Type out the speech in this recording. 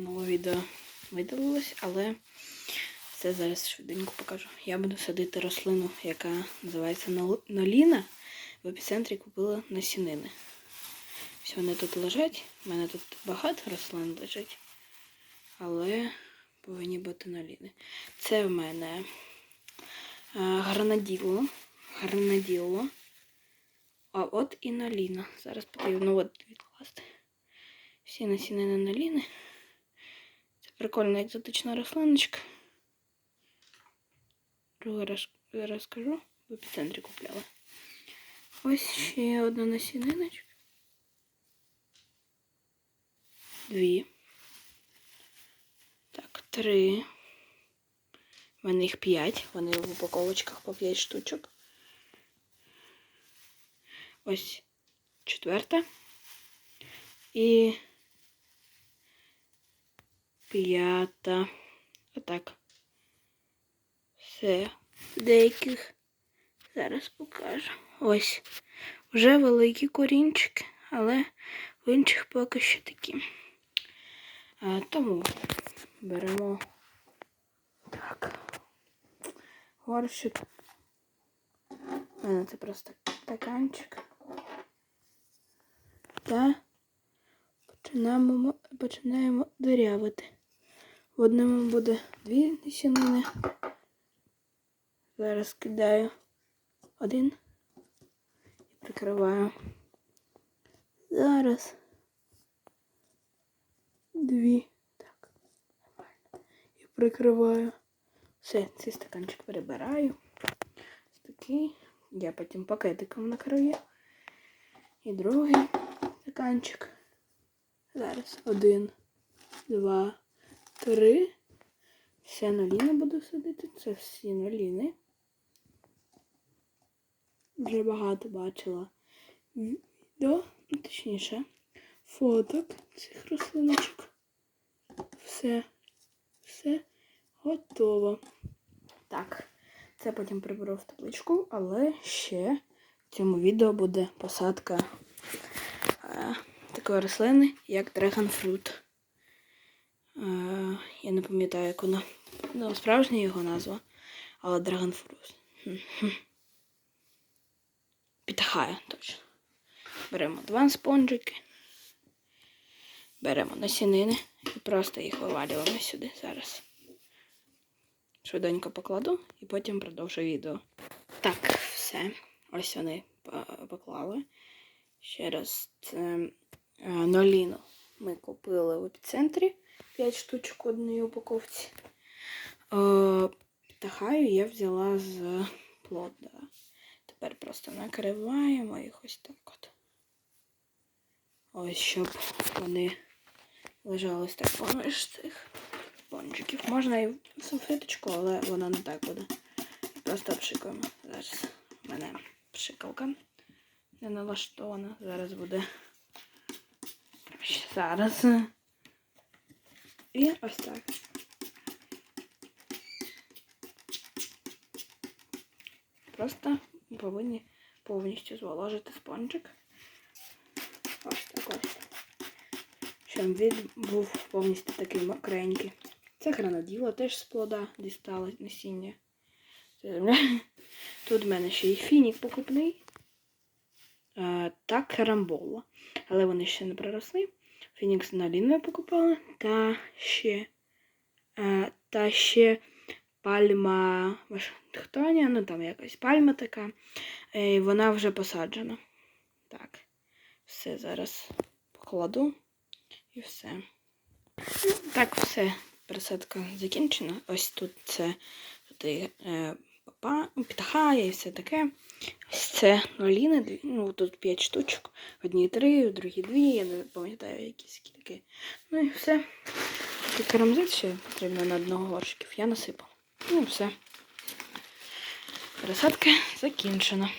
Нове відео видалилось, але це зараз швиденько покажу. Я буду садити рослину, яка називається нол- ноліна. В епіцентрі купила насінини. Ось вони тут лежать. У мене тут багато рослин лежить, але повинні бути наліни. Це в мене е, гранаділо. Гранаділо. А от і наліна. Зараз потрібно от відкласти. Всі насінини наліни. Прикольна екзотична рослиночка. Другий раз розкажу. В епіцентрі купляла. Ось ще одна насіниночка. Дві. Так, три. У мене їх п'ять. Вони в упаковочках по п'ять штучок. Ось четверта. І п'ята. Отак. Все. Деяких зараз покажу. Ось. Вже великі корінчики, але в інших поки що такі. А, тому беремо так. Горщик. У мене це просто стаканчик. Та починаємо, починаємо дирявити. В одному буде дві насінини. Зараз кидаю один і прикриваю. Зараз дві. Так. нормально. І прикриваю. Все, цей стаканчик перебираю. Такий. Я потім пакетиком накрию. І другий стаканчик. Зараз один, два, три. Все наліни буду садити. Це всі наліни. Вже багато бачила відео, ну, точніше, фоток цих рослиночок. Все, все готово. Так, це потім приберу в табличку, але ще в цьому відео буде посадка е, такої рослини, як Dragon Fruit. Е, я не пам'ятаю, як вона. Ну, справжня його назва, але Fruit. Хм-хм. Точно. Беремо два спонжики, беремо насінини і просто їх вивалюємо сюди зараз. Швиденько покладу і потім продовжу відео. Так, все. Ось вони поклали. Ще раз це е, ноліну ми купили в епіцентрі 5 штучок в одній упаковці. Е, Птахаю я взяла з плода. Тепер просто накриваємо їх ось так от. Ось, щоб вони лежали ось так поміж цих пончиків. Можна і в салфеточку, але вона не так буде. Просто обшикуємо. Зараз у мене пшикалка не налаштована. Зараз буде. Зараз. І ось так. Просто повинні повністю зволожити спонжик. Ось так ось. Щоб він був повністю такий мокренький. Це гранаділо теж з плода дістало насіння. Тут в мене ще і фінік покупний. Е, та карамбола. Але вони ще не проросли. Фінік з наліною покупала. Та та ще пальма Вашингтонія, ну там якась пальма така. І вона вже посаджена. Так, все зараз покладу і все. Так, все. Присадка закінчена. Ось тут це тут і, е, папа, птахає і все таке. Ось це нуліни, ну тут 5 штучок. Одні три, другі дві, я не пам'ятаю які скільки. Ну і все. Такий карамзит ще потрібно на одного горшків. Я насипала. Ну і все. Пересадка закінчена.